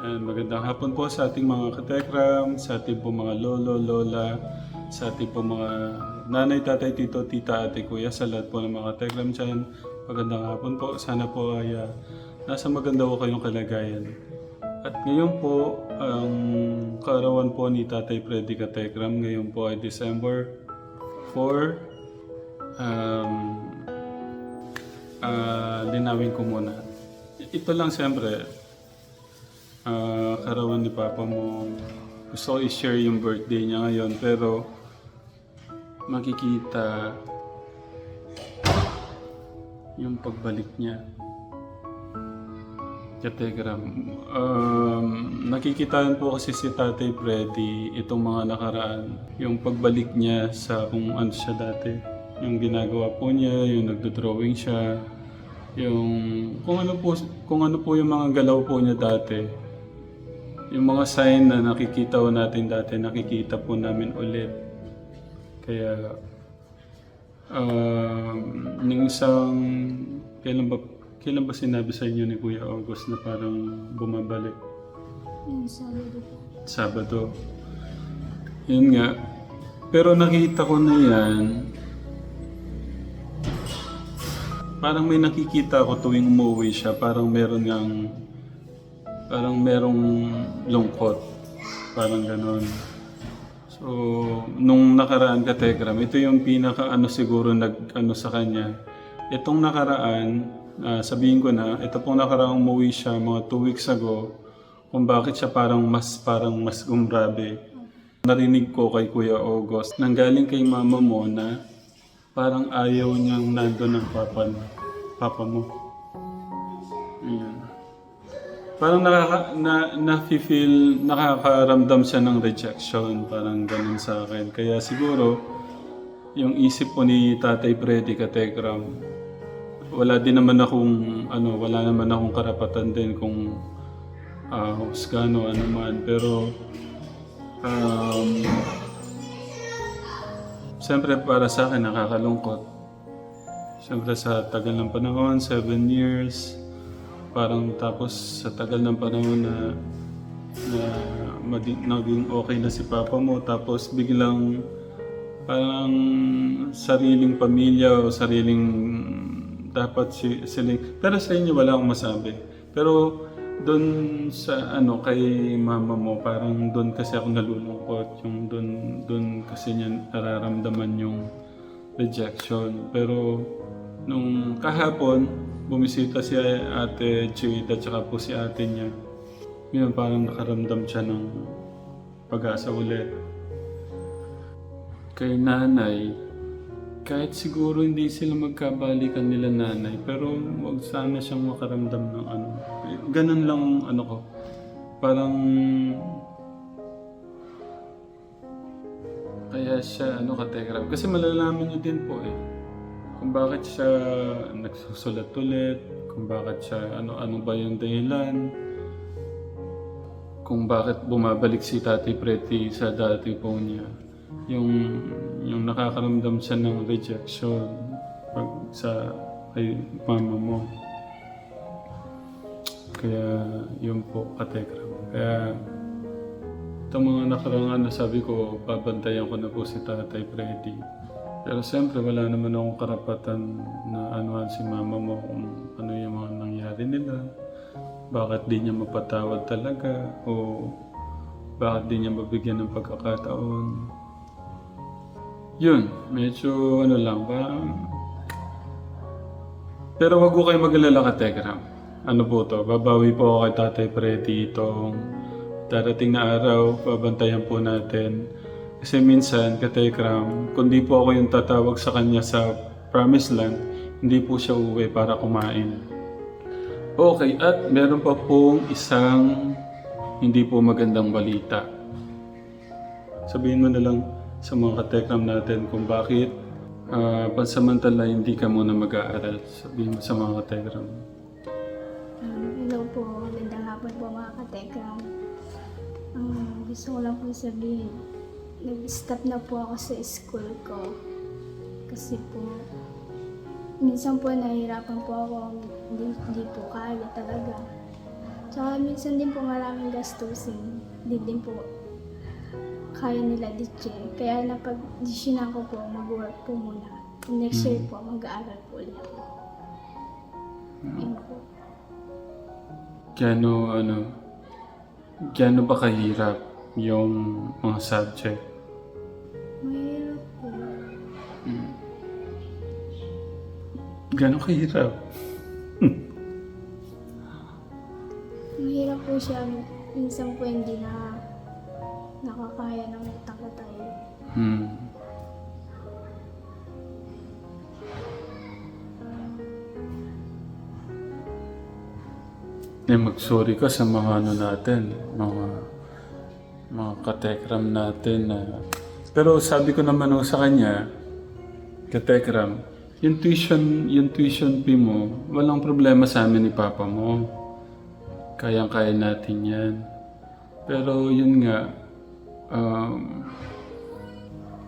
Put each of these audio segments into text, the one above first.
And magandang hapon po sa ating mga katekram, sa ating po mga lolo, lola, sa ating po mga nanay, tatay, tito, tita, ate, kuya, sa lahat po ng mga katekram dyan. Magandang hapon po. Sana po ay ah, nasa maganda po kayong kalagayan. At ngayon po, ang kaarawan po ni Tatay Freddy Katekram, ngayon po ay December 4. Um, ah linawin ko muna. Ito lang siyempre, ah karawan ni Papa mo. Gusto ko i-share yung birthday niya ngayon, pero makikita yung pagbalik niya. Kategram. Um, nakikitaan po kasi si Tatay Freddy itong mga nakaraan. Yung pagbalik niya sa kung ano siya dati. Yung ginagawa po niya, yung nagdo-drawing siya. Yung kung ano po kung ano po yung mga galaw po niya dati. Yung mga sign na nakikita po natin dati, nakikita po namin ulit. Kaya um, yung isang kailan ba kailan ba sinabi sa inyo ni Kuya August na parang bumabalik? Yung Sabado po. Sabado. Yun nga. Pero nakita ko na yan. Parang may nakikita ko tuwing umuwi siya. Parang meron ngang... Parang merong lungkot. Parang ganon. So, nung nakaraan ka, Tegram, ito yung pinaka ano siguro nag ano sa kanya. Itong nakaraan, ah, sabihin ko na, ito pong nakaraang umuwi siya mga two weeks ago, kung bakit siya parang mas parang mas gumrabe. Narinig ko kay Kuya August, nanggaling kay mama mo na parang ayaw niyang nandun ang papa, papa mo. Ayan. Parang nakaka, na, na-feel, nakakaramdam siya ng rejection, parang ganun sa akin. Kaya siguro, yung isip po ni Tatay Freddy Katekram, wala din naman akong, ano, wala naman akong karapatan din kung uh, husgano, ano man. Pero, um, siyempre para sa akin nakakalungkot. Siyempre sa tagal ng panahon, seven years, parang tapos sa tagal ng panahon na na madi- naging okay na si papa mo tapos biglang parang sariling pamilya o sariling dapat si sila pero sa inyo wala akong masabi. Pero doon sa ano kay mama mo parang doon kasi ako nalulungkot yung doon doon kasi niya nararamdaman yung rejection. Pero nung kahapon bumisita si ate Jude at saka po si ate niya yun parang nakaramdam siya ng pag-asa ulit kay nanay kahit siguro hindi sila magkabalikan nila nanay, pero wag sana siyang makaramdam ng ano. Ganun lang ang ano ko. Parang... Kaya siya, ano, kategram. Kasi malalaman niyo din po eh. Kung bakit siya nagsusulat ulit, kung bakit siya, ano, ano ba yung dahilan, kung bakit bumabalik si Tati Pretty sa dati po niya yung yung nakakaramdam siya ng rejection pag sa kay mama mo. Kaya yun po katekram. Kaya itong mga nakarang ano sabi ko, babantayan ko na po si Tatay Freddy. Pero siyempre wala naman akong karapatan na anuhan si mama mo kung ano yung mga nangyari nila. Bakit di niya mapatawad talaga o bakit di niya mabigyan ng pagkakataon. Yun, medyo ano lang ba? Pero wag ko kayo mag-alala ka, Tegram. Ano po to? Babawi po ako kay Tatay Freddy itong darating na araw. Babantayan po natin. Kasi minsan, ka Tegram, kung di po ako yung tatawag sa kanya sa Promised Land, hindi po siya uwi para kumain. Okay, at meron pa pong isang hindi po magandang balita. Sabihin mo na lang sa mga katekram natin kung bakit ah, pansamantala hindi ka muna mag-aaral. Sabihin mo sa mga katekram. Um, hello po, magandang hapon po mga katekram. Um, gusto ko lang po sabihin, nag-stop na po ako sa school ko. Kasi po, minsan po nahihirapan po ako, hindi, hindi po kaya talaga. Tsaka minsan din po maraming gastusin. Hindi din po kaya nila ditche. Kaya napag-desisyonan ko po mag-work po muna. Next year po, mag-aaral po ulit ako. Yun po. Gano, ano, gano ba kahirap yung mga subject? Gano kahirap? Mahirap po siya. Minsan po hindi na nakakaya ng utak ko tayo. Hmm. Eh, mag-sorry ka sa mga ano natin, mga mga katekram natin na... Pero sabi ko naman sa kanya, katekram, yung tuition, yung tuition fee mo, walang problema sa amin ni Papa mo. Kayang-kaya natin yan. Pero yun nga, um,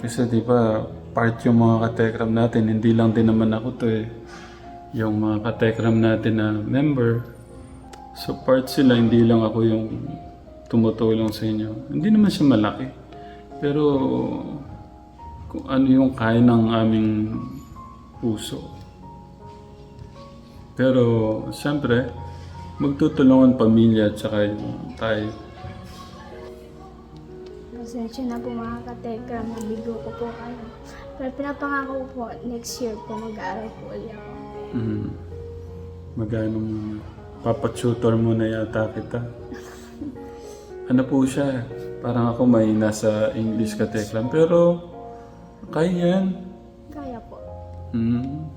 kasi di ba, part yung mga katekram natin, hindi lang din naman ako to eh. Yung mga katekram natin na member. So part sila, hindi lang ako yung tumutulong sa inyo. Hindi naman siya malaki. Pero kung ano yung kaya ng aming puso. Pero siyempre, magtutulungan pamilya at saka yung tayo. Pasensya na po mga katekram, nabigo ko po kayo. Pero pinapangako ko po, next year po mag-aaral po ulit ako. Mm. Magano papatutor mo na yata kita. Ano po siya? Parang ako may nasa English ka teklam. Pero, kaya yan. Mm.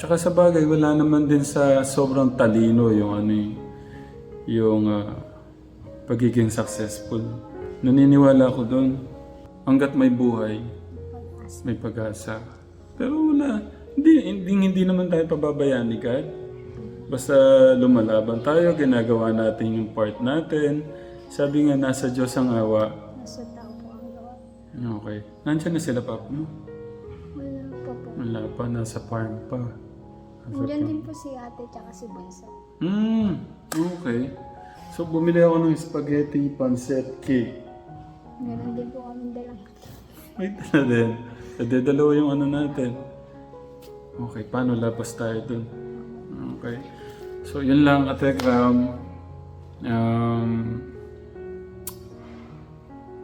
Tsaka sa bagay, wala naman din sa sobrang talino yung ano eh, yung ah, pagiging successful. Naniniwala ako doon. Hanggat may buhay, may pag-asa. Pero wala. Hindi, hindi, hindi naman tayo pababayaan ni God. Basta lumalaban tayo, ginagawa natin yung part natin. Sabi nga, nasa Diyos ang awa. Nasa tao po ang gawa. Okay. Nandiyan na sila, Papa mo? Wala pa nasa farm pa. Nasa Nandiyan din po si ate tsaka si Bunso. Hmm, okay. So, bumili ako ng spaghetti pancit cake. Meron din po kami dalang. May dala din. Pwede dalawa yung ano natin. Okay, paano labas tayo dun? Okay. So, yun lang, Katekram. Um,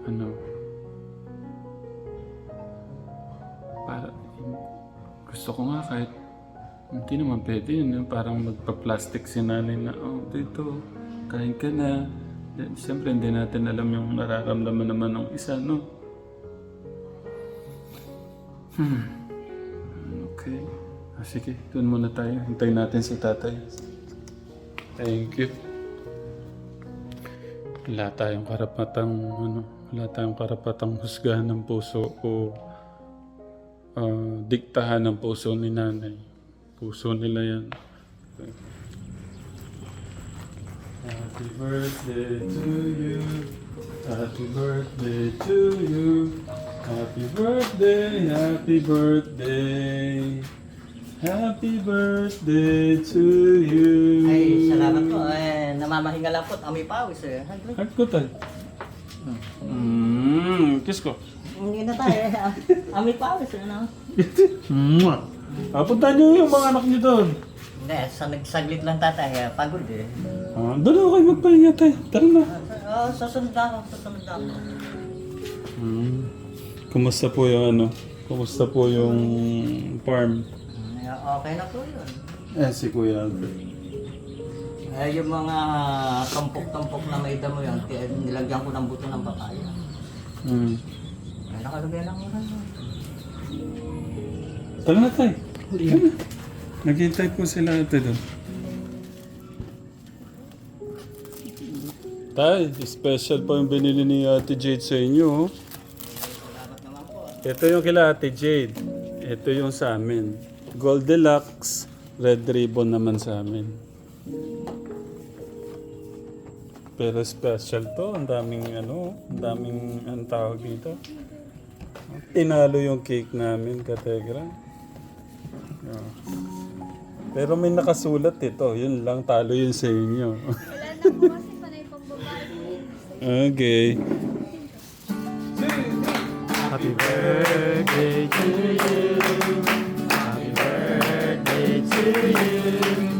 ano? Gusto ko nga kahit hindi naman pwede yun. Yung parang magpa-plastic si nanay na, oh, dito, kain ka na. Siyempre, hindi natin alam yung nararamdaman naman ng isa, no? Hmm. Okay. Ah, sige, doon muna tayo. Hintayin natin si tatay. Thank you. Wala tayong karapatang, ano, wala tayong karapatang husgahan ng puso o ah, diktahan ng puso ni nanay. Puso nila yan. Okay. Happy birthday to you. Happy birthday to you. Happy birthday, happy birthday. Happy birthday to you. Ay, salamat po. Eh, namamahinga lang po. Amoy pawis eh. Ko tayo. Mmm, kiss ko. Hindi na tayo eh. Amoy pawis ano? Mwah. Ah, punta niyo yung mga anak niyo doon. Hindi, sa nagsaglit lang tatay. eh, Pagod eh. Ah, doon ako kayo magpahinga tayo. Tara na. Oh, susunod na ako. Susunod ako. Hmm. Kumusta po yung ano? Kumusta po yung farm? Okay na po yun. Eh, si Kuya Albert. Eh, yung mga tampok-tampok na may damo yun, ti- nilagyan ko ng buto ng papaya. Hmm. Nakalagay lang mo lang. Tara na tayo. Tara na. Naghihintay po sila ate doon. Tay, special pa yung binili ni Ate Jade sa inyo. oh. Po. Ito yung kila Ate Jade. Ito yung sa amin. Gold Deluxe, red ribbon naman sa amin. Pero special to. Ang daming ano, ang daming ang tawag dito. Tinalo yung cake namin, Kategra. Yeah. Pero may nakasulat ito. Yun lang, talo yun sa inyo. Wala po kasi panay pang babae po yun. Okay. Happy birthday to you. Happy birthday to you.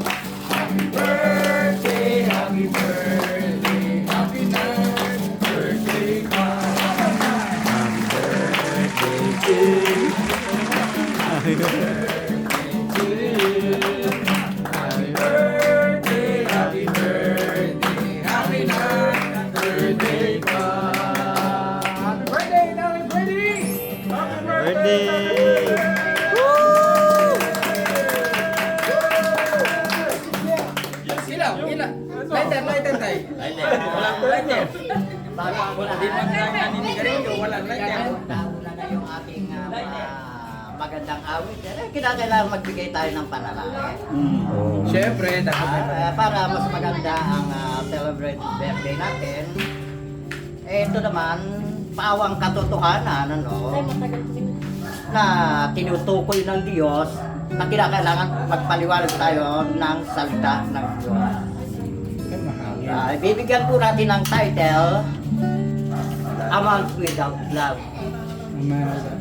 Yeah. magandang awit. Eh, kinakailangan magbigay tayo ng panalangin. Siyempre, dapat Ah, para mas maganda ang ah, celebrate birthday natin. Eh, ito naman, pawang katotohanan, ano, na tinutukoy ng Diyos na kinakailangan magpaliwanag tayo ng salita ng Diyos. Ah, ibibigyan po natin ng title, A Month Without Love.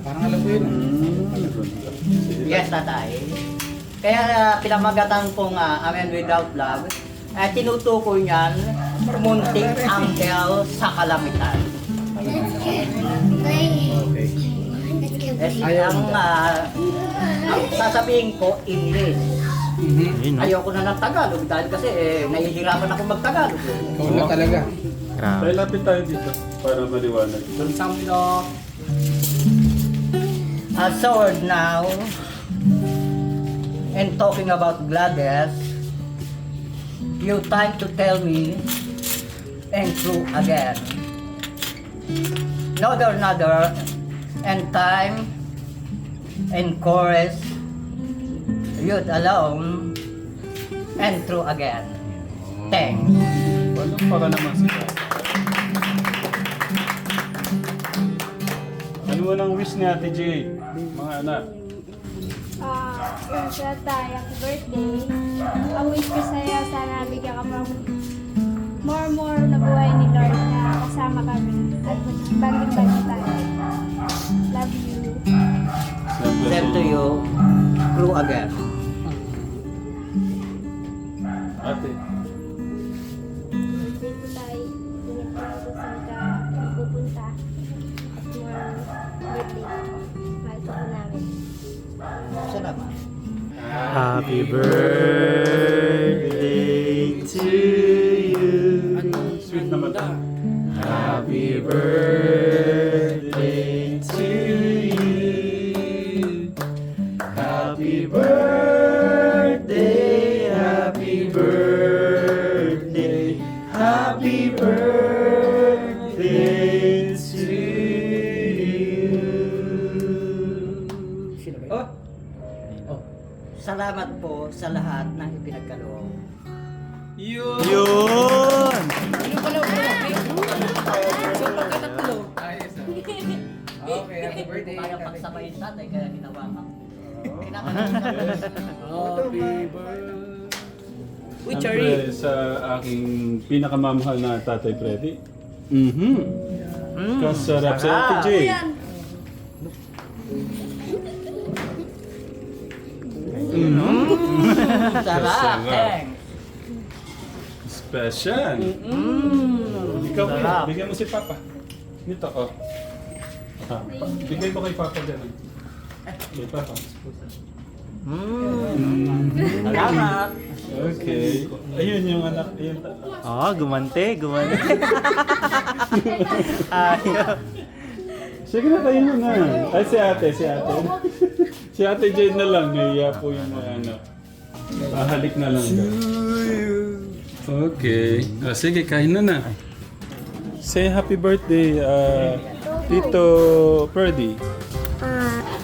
Parang alam ko yun. Yes, tatay. Kaya uh, pinamagatan kong uh, Amen Without Love, eh, tinutukoy niyan, munting anghel sa kalamitan. Eh, ang, ah, ang sasabihin ko, English. Mhm. Ayoko na ng Tagalog dahil kasi eh, nahihirapan ako mag-Tagalog. eh. Ikaw na talaga. Grabe. Tayo lapit tayo dito para maliwanag. Samlo. A sword now, and talking about Gladys, you time to tell me, and true again. Another, another, and time, and chorus, youth alone, and true again. Thanks. Walang para naman sila. Ano mo nang wish ni Ate J? Anak. Ah, yun sa tayo, happy birthday. Ang wish ko sa'yo, sana bigyan ka pang more more na buhay ni Lord na kasama kami. At banding-banding tayo. Love you. Same to you, true again. Ate. Happy birthday Happy birthday. Uy, Cherry. Siyempre, sa aking pinakamamahal na Tatay Freddy. Mhm. Kasarap sa Ate J. Sarap, Sarap. thanks. Special. Mm. Ikaw, Sarap. Bigyan mo si Papa. Nito, oh. Ah, pa- bigay ko kay Papa dyan. Papa. Mm. Salamat. Okay. Ayun yung anak. Ayun. Oh, gumante, gumante. Ayaw. Sige na kayo na. Ay, si ate, si ate. si ate Jade na lang. Nahiya po yung mga anak. Ahalik na lang. daw. Okay. Ah, sige, kain na na. Say happy birthday, uh, Tito Purdy.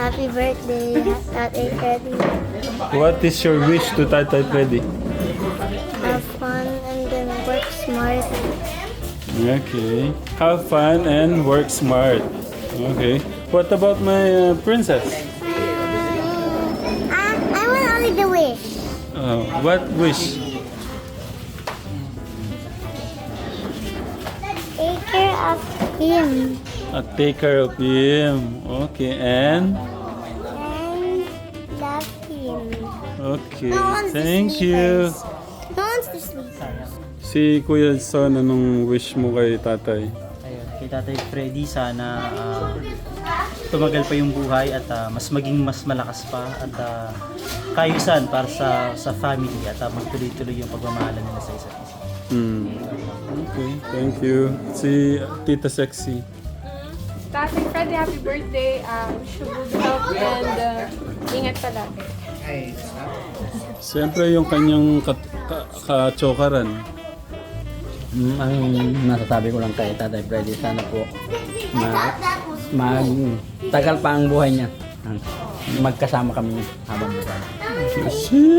Happy birthday, Tatay Freddy. What is your wish to Tatay Freddy? Have fun and then work smart. Okay. Have fun and work smart. Okay. What about my uh, princess? Ah, I want only the wish. Uh, what wish? Take care of him Uh, take care of him. Okay, and Okay, thank you. No one's the sleepers. Si Kuya Son, anong wish mo kay tatay? Ayun, kay Tatay Freddy, sana ah, tumagal pa yung buhay at ah, mas maging mas malakas pa at uh, kayusan para sa sa family at uh, magtuloy-tuloy yung pagmamahalan nila sa isa't isa. Hmm. Okay, thank you. Si Tita Sexy. Tatay Freddy, happy birthday. Um, wish you good health and uh, ingat palagi. Ay, stop. Siyempre yung kanyang kat- ka- kachokaran. Mm, ang masasabi ko lang kay Tatay Freddy, sana po ma mag tagal pa ang buhay niya. Magkasama kami habang buhay.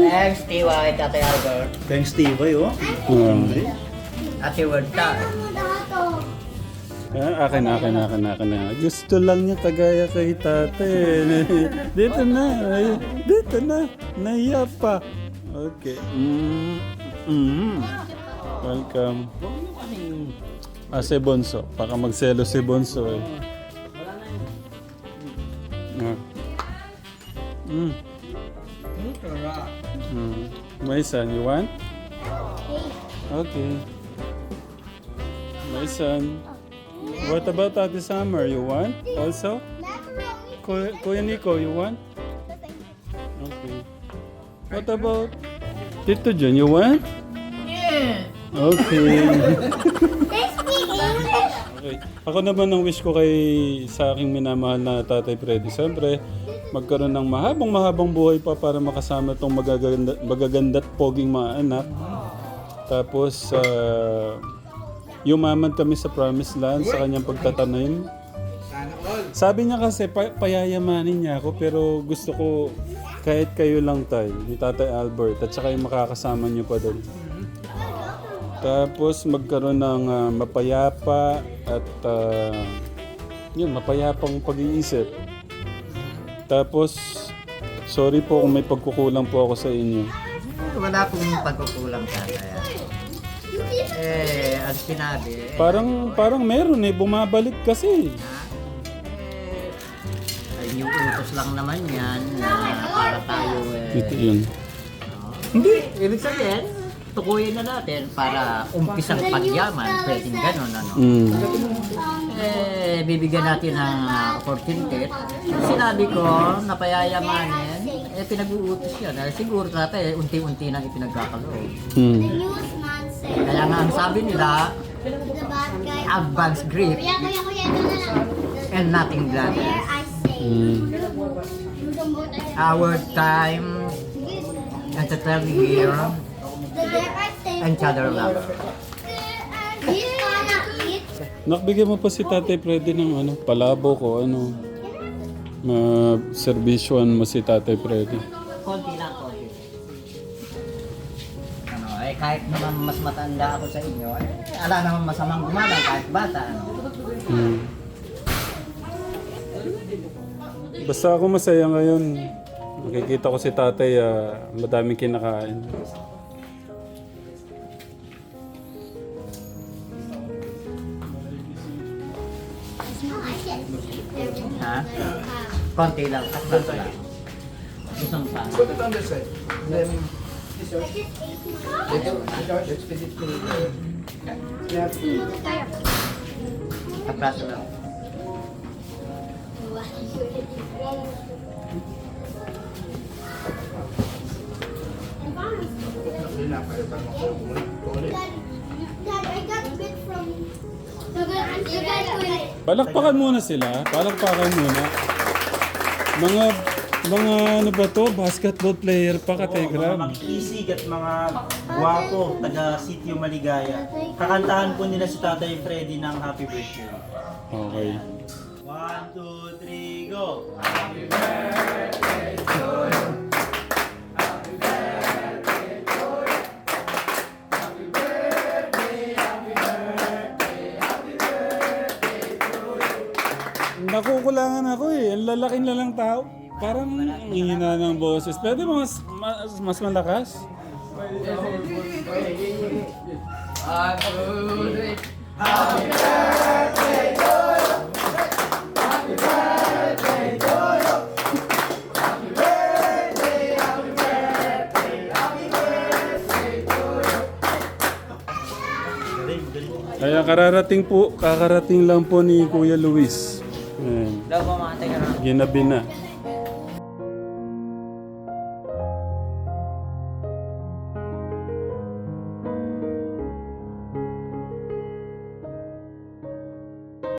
Thanks, Tiwa, Tatay Albert. Thanks, Tiboy, oh. Um, Ate Werta. Ah, akin, akin, akin, akin na. Gusto lang niya kagaya kay tate. Dito na. Dito na. Nahiya pa. Okay. Mm, mm. Welcome. Ah, si Bonso. Baka magselo si Bonso eh. Ah. Mm. Mm. My son, you want? Okay. My son. What about Ate Summer? You want also? Kuya, Kuya Nico, you want? Okay. What about Tito John? You want? Yeah. Okay. okay. Ako naman ang wish ko kay sa aking minamahal na Tatay Freddy. Siyempre, magkaroon ng mahabang mahabang buhay pa para makasama itong magaganda, magaganda at poging mga anak. Tapos, ah, yumaman kami sa promised land sa kanyang pagtatanim. Sabi niya kasi, pa- payayamanin niya ako, pero gusto ko kahit kayo lang tayo, ni Tatay Albert, at saka yung makakasama niyo pa doon. Tapos magkaroon ng ah, mapayapa at ah, yun, mapayapang pag-iisip. Tapos, sorry po kung may pagkukulang po ako sa inyo. Wala pong pagkukulang tatay. Eh, ang sinabi, eh, Parang, parang meron eh, bumabalik kasi. ay, yung utos lang naman yan na para tayo eh. Ito yun. Hindi, ibig sabihin, tukuyin na natin para umpisang pagyaman, pwedeng ganun, ano. Mm. Eh, bibigyan natin ng uh, opportunity. Sinabi ko, napayayamanin, eh, pinag-uutos yan. Eh, siguro tatay, unti-unti nang ipinagkakaloob. Mm. Ang sabi nila, advance grip and nothing bladders. Mm. Our time and to tell here and each other love. Nakbigyan mo pa si Tatay Freddy ng ano, palabo ko, ano. Ma-servisyoan mo si Tatay Freddy. Kahit naman mas matanda ako sa inyo, eh, ala naman masamang gumalang kahit bata, ano. Mm. Basta ako masaya ngayon. Nakikita ko si tatay, ah, madaming kinakain. Ha? Konti lang, at lang. Isang pa. Put it on this side. Then, Apraso lang. Palakpakan muna sila. Palakpakan muna. Mga mga ano ba to? Basketball player pa ka, Tegram. Mga isig at mga gwapo, taga Sitio Maligaya. Kakantahan po nila si Tatay Freddy ng Happy Birthday. Okay. One, two, three, go! Nakukulangan ako eh. Ang lalaki na lang tao. Parang ang hina ng boses. Pwede mo mas, mas, mas malakas? Happy birthday to you! Happy birthday to you! Happy birthday, happy birthday, happy birthday to you! Kaya kararating po, kakarating lang po ni Kuya Luis. Ayan. Ginabi na.